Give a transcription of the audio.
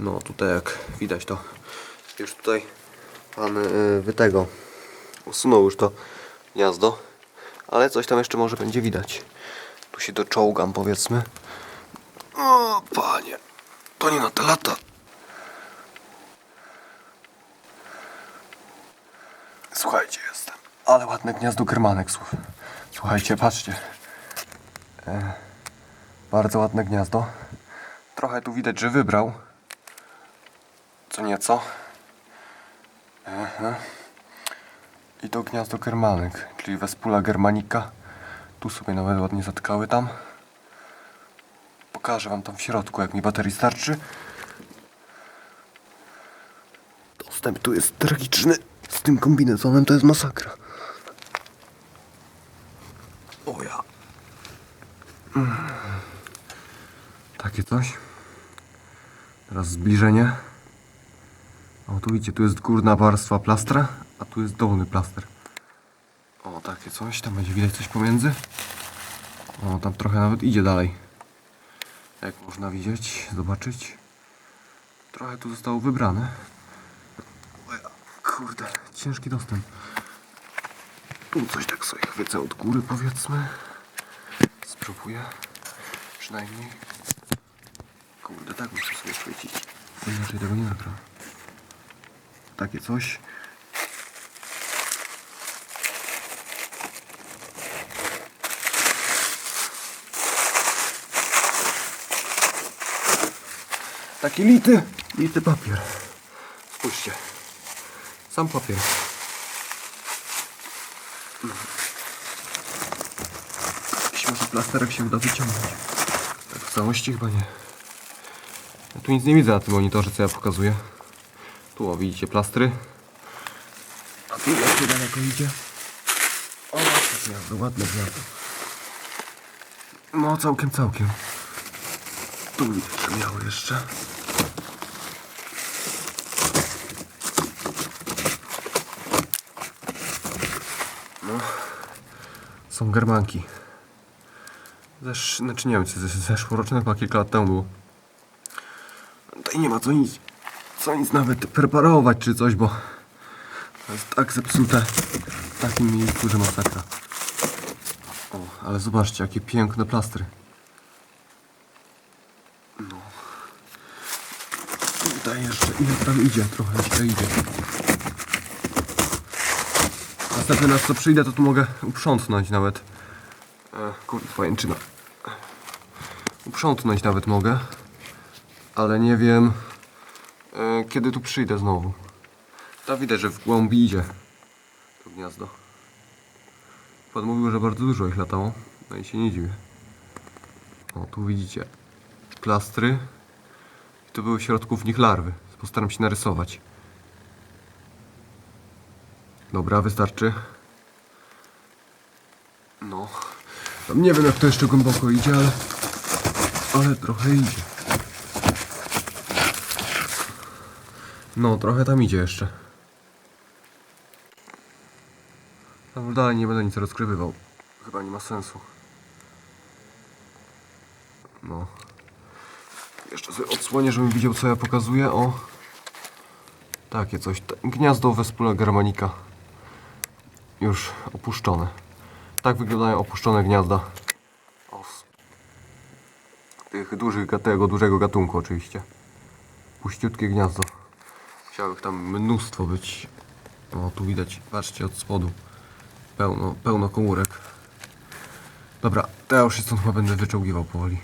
No tutaj jak widać to już tutaj pan yy, Wytego usunął już to gniazdo, ale coś tam jeszcze może będzie widać. Tu się doczołgam powiedzmy. O panie, to nie na te lata. Słuchajcie, jestem. Ale ładne gniazdo kermanek. słuch- Słuchajcie, patrzcie. E, bardzo ładne gniazdo. Trochę tu widać, że wybrał. Co nieco. Aha. I to gniazdo kermanek, czyli Vespula germanica. Tu sobie nawet ładnie zatkały tam. Pokażę wam tam w środku, jak mi baterii starczy. Dostęp tu jest tragiczny. Z tym kombinezonem to jest masakra. O ja. Mm. Takie coś. Teraz zbliżenie. Tu widzicie, tu jest górna warstwa plastra, a tu jest dolny plaster. O, takie coś. Tam będzie widać coś pomiędzy. O, tam trochę nawet idzie dalej. Jak można widzieć, zobaczyć. Trochę tu zostało wybrane. Kurde, ciężki dostęp. Tu coś tak sobie chwycę od góry, powiedzmy. Spróbuję. Przynajmniej. Kurde, tak muszę sobie chwycić. Inaczej tego nie nagram. Takie coś. Taki lity, lity papier. Spójrzcie. Sam papier. Jakiś może plasterek się uda wyciągnąć. Tak w całości chyba nie. Ja tu nic nie widzę na tym monitorze, co ja pokazuję. Tu o, widzicie plastry. A tu jeszcze daleko idzie. O, to gniazdo, ładne gniazdo. No, całkiem, całkiem. Tu widać, miało jeszcze. No. Są germanki. Zesz, znaczy nie wiem, zeszłoroczne, chyba kilka lat temu było. Tutaj nie ma co nic, co nic nawet preparować czy coś, bo to jest tak zepsute w takim miejscu, że masakra. O, ale zobaczcie, jakie piękne plastry. No. Tutaj jeszcze, ile tam idzie, trochę jeszcze idzie. Następny raz co przyjdę, to tu mogę uprzątnąć nawet. E, kurde, pajęczyna. Uprzątnąć nawet mogę. Ale nie wiem, e, kiedy tu przyjdę znowu. Tam widać, że w głąbi idzie to gniazdo. Pan mówił, że bardzo dużo ich latało. No i się nie dziwię. O, tu widzicie plastry. I tu były w środku w nich larwy. Postaram się narysować. Dobra, wystarczy. No. Tam nie wiem jak to jeszcze głęboko idzie, ale... Ale trochę idzie. No, trochę tam idzie jeszcze. No dalej nie będę nic rozkrywywał. Chyba nie ma sensu. No. Jeszcze sobie odsłonię, żebym widział co ja pokazuję. O. Takie coś. Gniazdo Vespula germanica. Już opuszczone. Tak wyglądają opuszczone gniazda. Os. Tych dużych, tego dużego gatunku oczywiście. Puściutkie gniazdo. Tam mnóstwo być. O, tu widać, patrzcie od spodu. Pełno, pełno komórek. Dobra, to ja już się stąd chyba będę wyczołgiwał powoli.